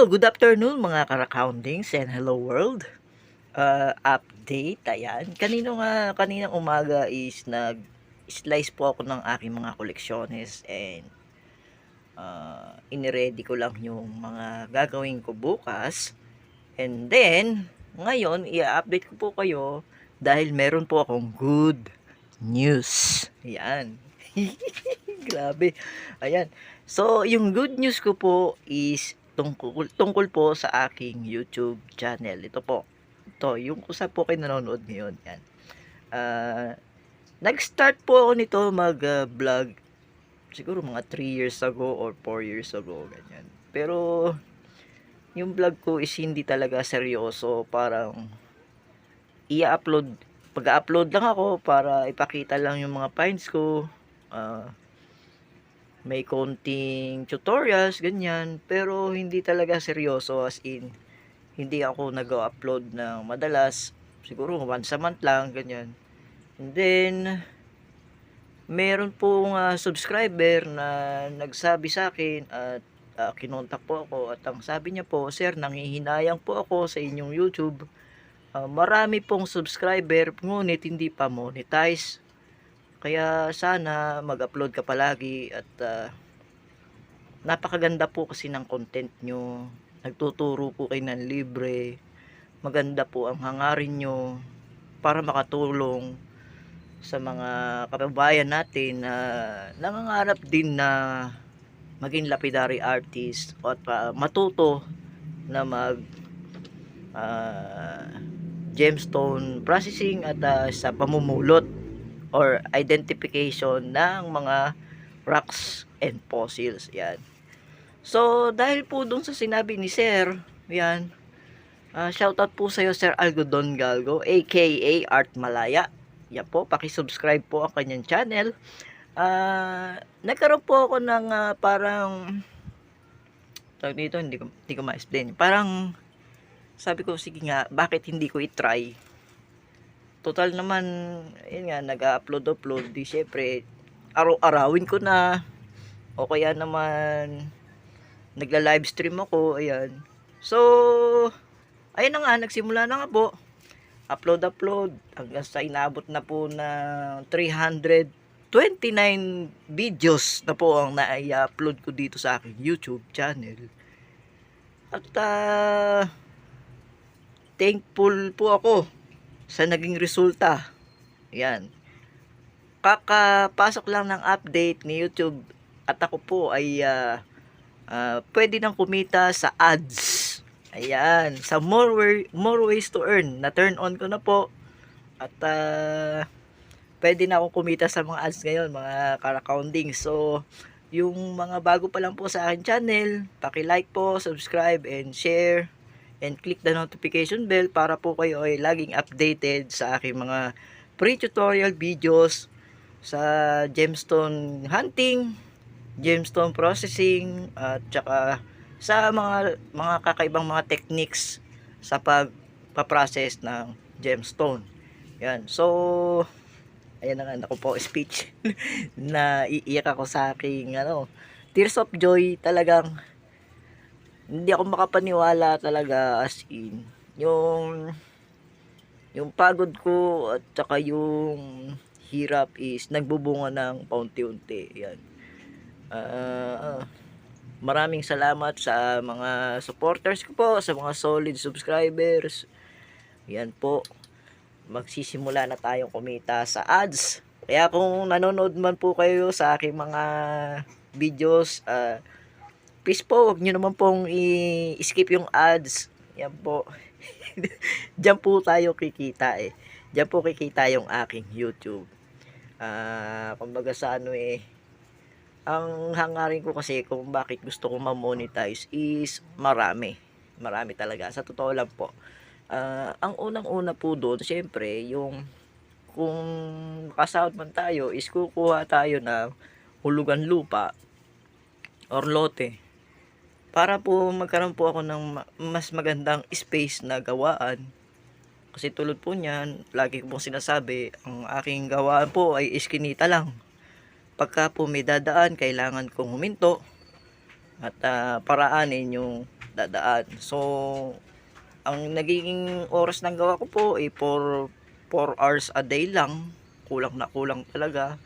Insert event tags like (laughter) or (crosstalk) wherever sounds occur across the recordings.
Hello, good afternoon mga karakhoundings and hello world. Uh, update, ayan. Kanino nga, kaninang umaga is nag-slice po ako ng aking mga koleksyones and uh, iniready ko lang yung mga gagawin ko bukas. And then, ngayon, i-update ko po kayo dahil meron po akong good news. Ayan. (laughs) Grabe. Ayan. So, yung good news ko po is tungkol, tungkol po sa aking YouTube channel. Ito po. Ito, yung saan po kayo nanonood ngayon. Yan. Ah, nag-start po ako nito mag-vlog siguro mga 3 years ago or 4 years ago. Ganyan. Pero, yung vlog ko is hindi talaga seryoso. Parang, i-upload, pag-upload lang ako para ipakita lang yung mga finds ko. Ah, may konting tutorials, ganyan. Pero hindi talaga seryoso as in, hindi ako nag-upload ng madalas. Siguro once a month lang, ganyan. And then, meron pong ah, subscriber na nagsabi sa akin at ah, kinontak po ako at ang sabi niya po, Sir, nangihinayang po ako sa inyong YouTube. Ah, marami pong subscriber, ngunit hindi pa monetize. Kaya sana mag-upload ka palagi at ah, napakaganda po kasi ng content nyo. Nagtuturo po kayo ng libre. Maganda po ang hangarin nyo para makatulong sa mga kababayan natin na nangangarap din na maging lapidary artist at ah, matuto na mag ah, gemstone processing at ah, sa pamumulot or identification ng mga rocks and fossils. Yan. So, dahil po dun sa sinabi ni Sir, yan, ah, shoutout po sa iyo Sir Algodon Galgo, aka Art Malaya. Yan po, paki-subscribe po ang kanyang channel. Ah, nagkaroon po ako ng ah, parang tawag dito, hindi ko, hindi ko ma-explain. Parang, sabi ko, sige nga, bakit hindi ko i-try? Total naman, yun nga, nag-upload-upload, di syempre, araw-arawin ko na, o kaya naman, nagla-live stream ako, ayan. So, ayun na nga, nagsimula na nga po, upload-upload, hanggang sa inabot na po na 329 videos na po ang na-upload ko dito sa aking YouTube channel. At, ah, thankful po ako sa naging resulta. Yan. Kakapasok lang ng update ni YouTube at ako po ay ah, ah, pwede nang kumita sa ads. Ayan, sa more, way- more ways to earn. Na turn on ko na po. At ah, pwede na akong kumita sa mga ads ngayon, mga karaccounding. So, yung mga bago pa lang po sa akin channel, paki-like po, subscribe, and share and click the notification bell para po kayo ay laging updated sa aking mga pre-tutorial videos sa gemstone hunting, gemstone processing at saka sa mga mga kakaibang mga techniques sa pagpa-process ng gemstone. Yan. So ayan na nga ako po speech (laughs) na iiyak ako sa aking ano tears of joy talagang hindi ako makapaniwala talaga as in. Yung yung pagod ko at saka yung hirap is nagbubunga ng paunti-unti yan. Ah, maraming salamat sa mga supporters ko po sa mga solid subscribers. Yan po. Magsisimula na tayong kumita sa ads. Kaya kung nanonood man po kayo sa aking mga videos ah please po, wag nyo naman pong i-skip yung ads. Yan po. (laughs) Diyan po tayo kikita eh. Diyan po kikita yung aking YouTube. Ah, kumbaga sa ano eh, ang hangarin ko kasi kung bakit gusto ko ma-monetize is marami. Marami talaga. Sa totoo lang po. Ah, ang unang-una po doon, syempre, yung kung kasahod man tayo, is kukuha tayo ng hulugan lupa or lote para po magkaroon po ako ng ma- mas magandang space na gawaan. Kasi tulad po niyan, lagi ko pong sinasabi, ang aking gawaan po ay iskinita lang. Pagka po may dadaan, kailangan kong huminto at ah, paraanin yung dadaan. So, ang nagiging oras ng gawa ko po ay for 4 hours a day lang. Kulang na kulang talaga.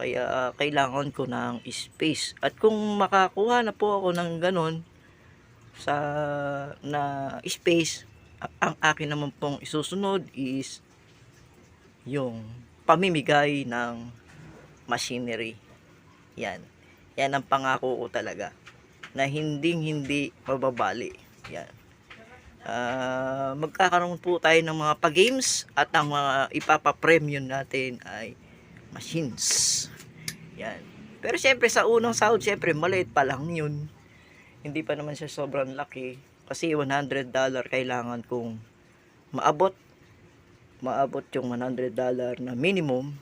Kaya kailangan ko ng space. At kung makakuha na po ako ng ganon sa na space, ang akin naman pong isusunod is yung pamimigay ng machinery. Yan. Yan ang pangako ko talaga na hindi hindi mababali. Yan. Ah, magkakaroon po tayo ng mga pa-games at ang mga ipapa-premium natin ay machines. Yan. Pero syempre sa unang sahod, syempre maliit pa lang yun. Hindi pa naman siya sobrang laki. Kasi 100 dollar kailangan kong maabot. Maabot yung 100 dollar na minimum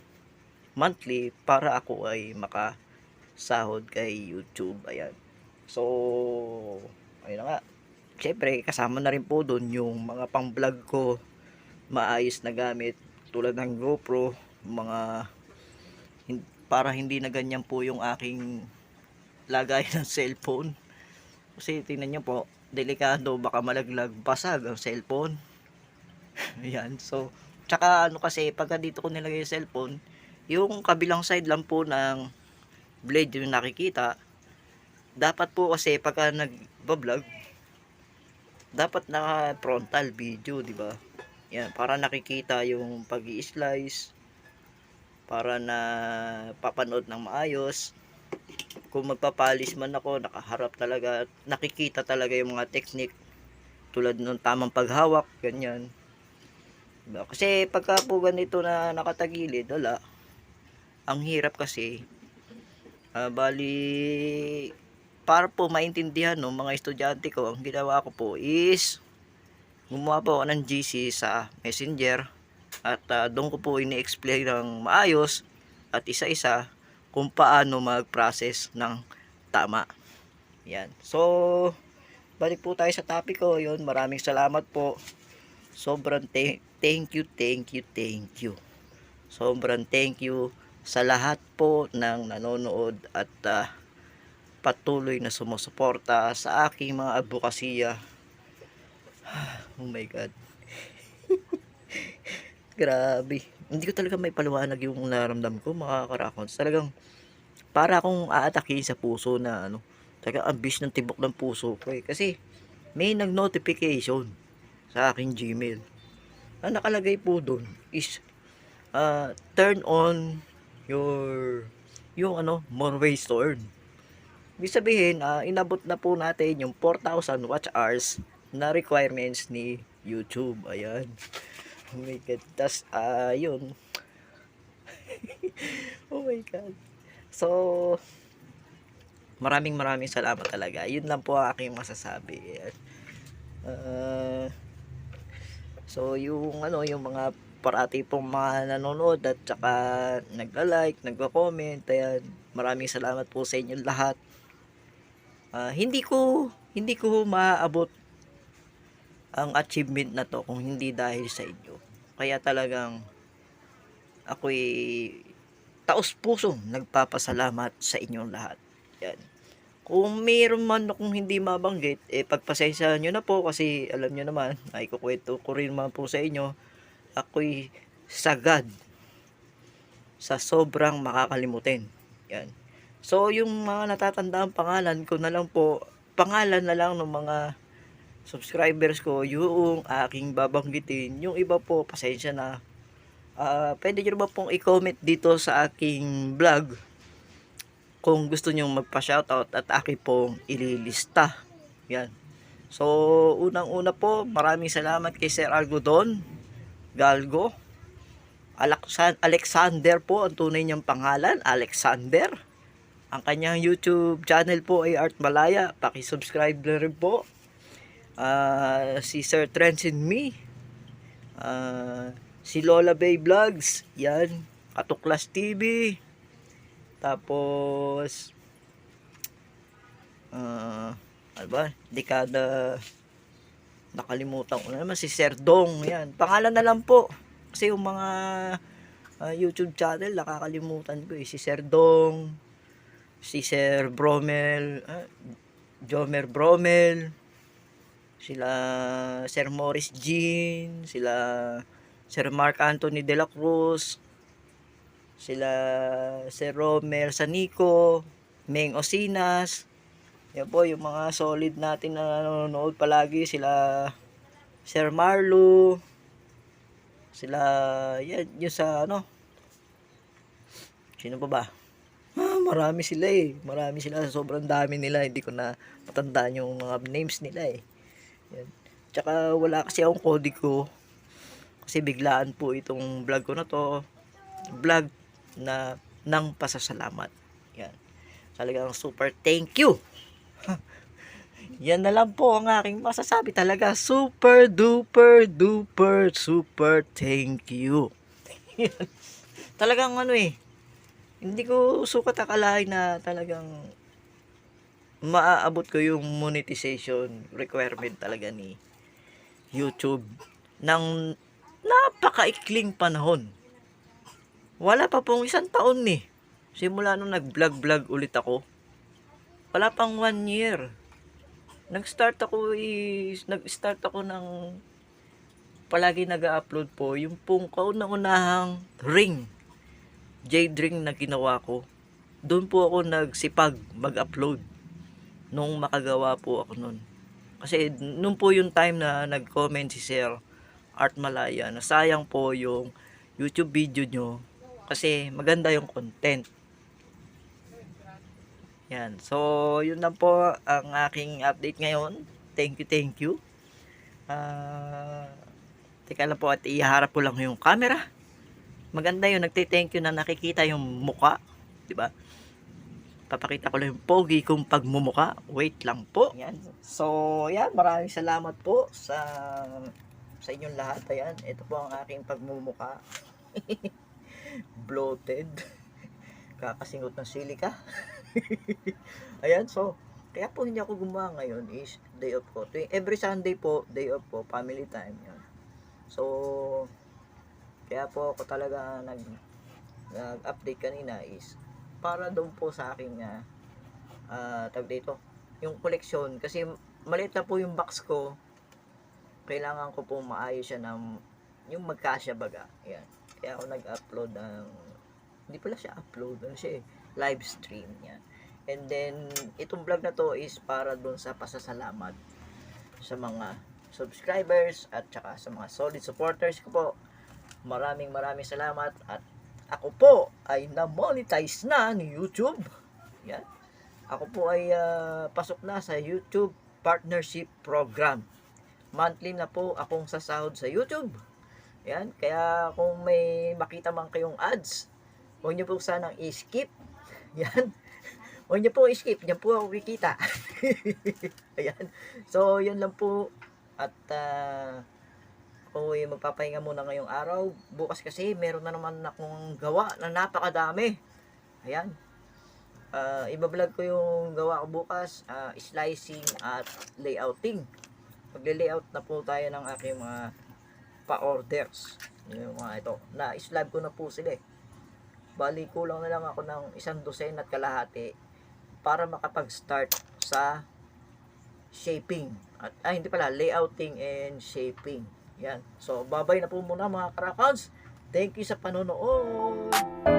monthly para ako ay makasahod kay YouTube. Ayan. So, ayun na nga. Siyempre, kasama na rin po doon yung mga pang-vlog ko maayos na gamit tulad ng GoPro, mga para hindi na ganyan po yung aking lagay (laughs) ng cellphone. Kasi tingnan nyo po, delikado, baka malaglag, basag ang cellphone. (laughs) Ayan, so, tsaka ano kasi, pagka dito ko nilagay yung cellphone, yung kabilang side lang po ng blade yung nakikita, dapat po kasi pagka nag-vlog, dapat naka frontal video, di ba? Yan, para nakikita yung pag slice para na papanood ng maayos. Kung magpapalis man ako, nakaharap talaga, nakikita talaga yung mga technique tulad ng tamang paghawak, ganyan. Diba? Kasi pagka po ganito na nakatagilid, wala. Ang hirap kasi, ah, bali, para po maintindihan ng mga estudyante ko, ang ginawa ko po is gumawa po ako ng GC sa Messenger at ah, doon ko po ini-explain ng maayos at isa-isa kung paano mag-process ng tama. Yan. So, balik po tayo sa topic ko. Yun, maraming salamat po. Sobrang thank you, thank you, thank you. Sobrang thank you sa lahat po ng nanonood at ah, patuloy na sumusuporta sa aking mga advokasya. (sighs) Oh my God. (laughs) Grabe. Hindi ko talaga may paliwanag yung naramdam ko, mga karakons. Talagang, para akong aatake sa puso na ano, talagang ambis ng tibok ng puso ko eh. Kasi, may nag-notification sa aking Gmail. Ang nakalagay po doon is, uh, turn on your, yung ano, more ways to earn. Ibig sabihin, ah, inabot na po natin yung 4,000 watch hours na requirements ni YouTube. Ayan. Oh my God. Tas, yun. (laughs) oh my God. So, maraming maraming salamat talaga. Yun lang po ang aking masasabi. Ah, so, yung ano, yung mga parati pong mga nanonood at saka nagla-like, nagwa-comment, ayan. Maraming salamat po sa inyo lahat. Ah, hindi ko hindi ko maaabot ang achievement na to kung hindi dahil sa inyo. Kaya talagang ako'y taos puso nagpapasalamat sa inyong lahat. Yan. Kung mayroon man akong hindi mabanggit, eh pagpasensya nyo na po kasi alam nyo naman, (laughs) ay kukwento ko rin naman po sa inyo, ako'y sagad sa sobrang makakalimutin. Yan. So, yung mga natatandaan pangalan ko na lang po, pangalan na lang ng mga subscribers ko, yung aking babanggitin. Yung iba po, pasensya na. Ah, pwede nyo ba pong i-comment dito sa aking vlog kung gusto nyo magpa-shoutout at aking pong ililista. Yan. So, unang-una po, maraming salamat kay Sir Algodon Galgo. Alexan- Alexander po ang tunay niyang pangalan, Alexander. Ang kanyang YouTube channel po ay Art Malaya. Paki-subscribe na rin po. Ah, si Sir Trends in Me. Ah, si Lola Bay Vlogs. Yan. Katuklas TV. Tapos ah, ano ba? Dekada nakalimutan ko na naman si Sir Dong. Yan. Pangalan na lang po. Kasi yung mga ah, YouTube channel nakakalimutan ko eh. Si Sir Dong, si Sir Bromel, ah, Jomer Bromel, sila Sir Morris Jean, sila Sir Mark Anthony De La Cruz, sila Sir Romel Sanico, Meng Osinas, yan po yung mga solid natin na nanonood palagi, sila Sir Marlo, sila, yan, yung sa ano, sino pa ba? Ah, marami sila eh. Marami sila. Sobrang dami nila. Hindi ko na matandaan yung mga names nila eh. Yan. Tsaka wala kasi akong kodigo. Kasi biglaan po itong vlog ko na to. Vlog na ng pasasalamat. Yan. Talagang super thank you. (laughs) Yan na lang po ang aking masasabi talaga. Super duper duper super thank you. (laughs) Yan. Talagang ano eh hindi ko sukat akalain na talagang maaabot ko yung monetization requirement talaga ni YouTube ng napakaikling panahon. Wala pa pong isang taon ni. Simula nung nag-vlog-vlog ulit ako. Wala pang one year. Nag-start ako is, nag-start ako ng palagi nag-upload po yung pong kauna-unahang ring jade ring na ginawa ko, doon po ako nagsipag mag-upload nung makagawa po ako nun. Kasi nung po yung time na nag-comment si Sir Art Malaya na sayang po yung YouTube video nyo kasi maganda yung content. Yan. So, yun lang po ang aking update ngayon. Thank you, thank you. Ah, teka lang po at iharap ko lang yung camera maganda yun, nagte-thank you na nakikita yung muka, ba? Papakita ko lang yung pogi kung pagmumuka. Wait lang po. Yan. So, yan, maraming salamat po sa sa inyong lahat. Ayan, ito po ang aking pagmumuka. (laughs) Bloated. Kakasingot ng silika. (laughs) Ayan, so, kaya po hindi ako gumawa ngayon is day off ko. Every Sunday po, day off po, family time. Yan. So, kaya po ako talaga nag nag-update kanina is para doon po sa aking uh, uh, tag dito yung koleksyon. Kasi maliit na po yung box ko. Kailangan ko po maayos siya ng yung magkasya baga. Yan kaya ako nag-upload ng hindi pala siya upload ano siya eh, live stream yan. And then itong vlog na to is para doon sa pasasalamat sa mga subscribers at saka sa mga solid supporters ko po. Maraming maraming salamat at ako po ay na-monetize na ni YouTube. Yan. Ako po ay ah, pasok na sa YouTube Partnership Program. Monthly na po akong sasahod sa YouTube. Yan. Kaya kung may makita man kayong ads, huwag niyo po sanang i-skip. (laughs) Yan. Huwag niyo po i-skip. Yan po ako kikita. (laughs) Ayan. So, yan lang po. At, ah, ako ay magpapahinga muna ngayong araw. Bukas kasi meron na naman akong gawa na napakadami. Ayan. Uh, ibablog ko yung gawa ko bukas, ah, slicing at layouting. Magle-layout na po tayo ng aking mga pa-orders. Yung mga ito. Na-slab ko na po sila eh. Bali, kulang na lang ako ng isang dosen at kalahati para makapag-start sa shaping. At, ah, hindi pala, layouting and shaping. Yan. So, babay na po muna mga karakons. Thank you sa panonood.